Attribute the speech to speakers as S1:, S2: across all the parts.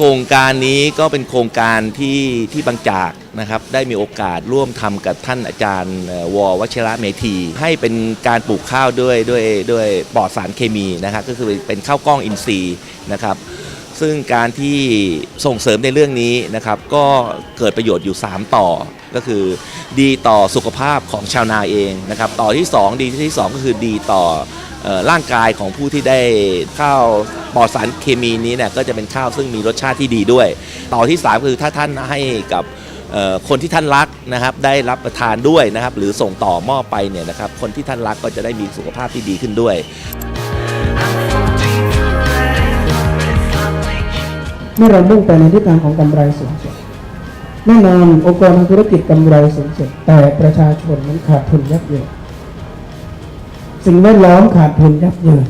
S1: ครงการนี้ก็เป็นโครงการที่ที่บางจากนะครับได้มีโอกาสร่วมทำกับท่านอาจารย์เอ่อววชิระเมธี ให้เป็นการปลูกข้าวด้วยด้วยด้วยปลอดสารเคมีนะครับก็คือเป็นข้าวกล้องอินทรีย์นะครับซึ่งการที่ส่งเสริมในเรื่องนี้นะครับก็เกิดประโยชน์อยู่ 3 ต่อก็คือ ดีต่อสุขภาพของชาวนาเองนะครับต่อที่ 2 ดีที่ 2 ก็คือดีต่อ ร่างกายของผู้ที่ได้ข้าวปลอดสารเคมีนี้เนี่ยก็จะเป็นข้าวซึ่งมีรสชาติที่ดีด้วย ต่อที่ 3 คือถ้าท่านให้กับคนที่ท่านรักนะครับได้รับประทานด้วยนะครับหรือส่งต่อมอบไปเนี่ยนะครับคนที่ท่านรักก็จะได้มีสุขภาพที่ดีขึ้นด้วย
S2: เมื่อเรามุ่งไปในทิศทางของกำไรสูงสุดแน่นอนองค์กรทางธุรกิจกำไรสูงสุดแต่ประชาชนนั้นขาดทุนยับเยิน สิ่งแวดล้อมขาดทุนยับเยิน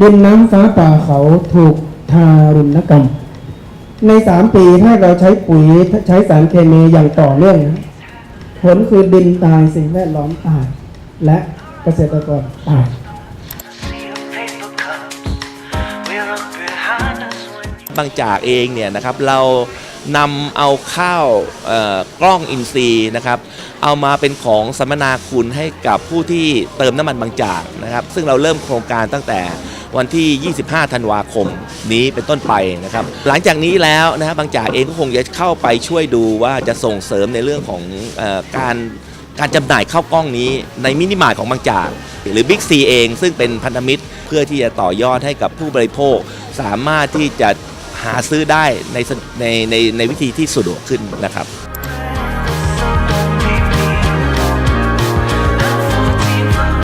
S2: ดินน้ำฟ้าป่าเขาถูกทารุณกรรม ในสามปีถ้าเราใช้ปุ๋ยใช้สารเคมีอย่างต่อเนื่องนะผลคือดินตายสิ่งแวดล้อมตาย และเกษตรกรตาย
S3: behind us
S1: บางจากเองเนี่ยนะครับเรานำเอาข้าวกล้องอินทรีย์นะครับเอามาเป็นของสัมมนาคุณให้กับผู้ที่เติมน้ำมันบางจากนะครับ ซึ่งเราเริ่มโครงการตั้งแต่วันที่ 25 ธันวาคมนี้เป็นต้นไปนะครับ หลังจากนี้แล้วนะครับบางจากเองก็คงจะเข้าไปช่วยดูว่าจะส่งเสริมในเรื่องของออการการจำหน่ายข้าวกล้องนี้ในมินิมาร์ทของบางจาก หรือบิ๊กซีเองซึ่งเป็นพันธมิตรเพื่อที่จะต่อยอดให้กับผู้บริโภค สามารถที่จะ หาซื้อได้ในในในในวิธีที่สะดวกขึ้นนะครับ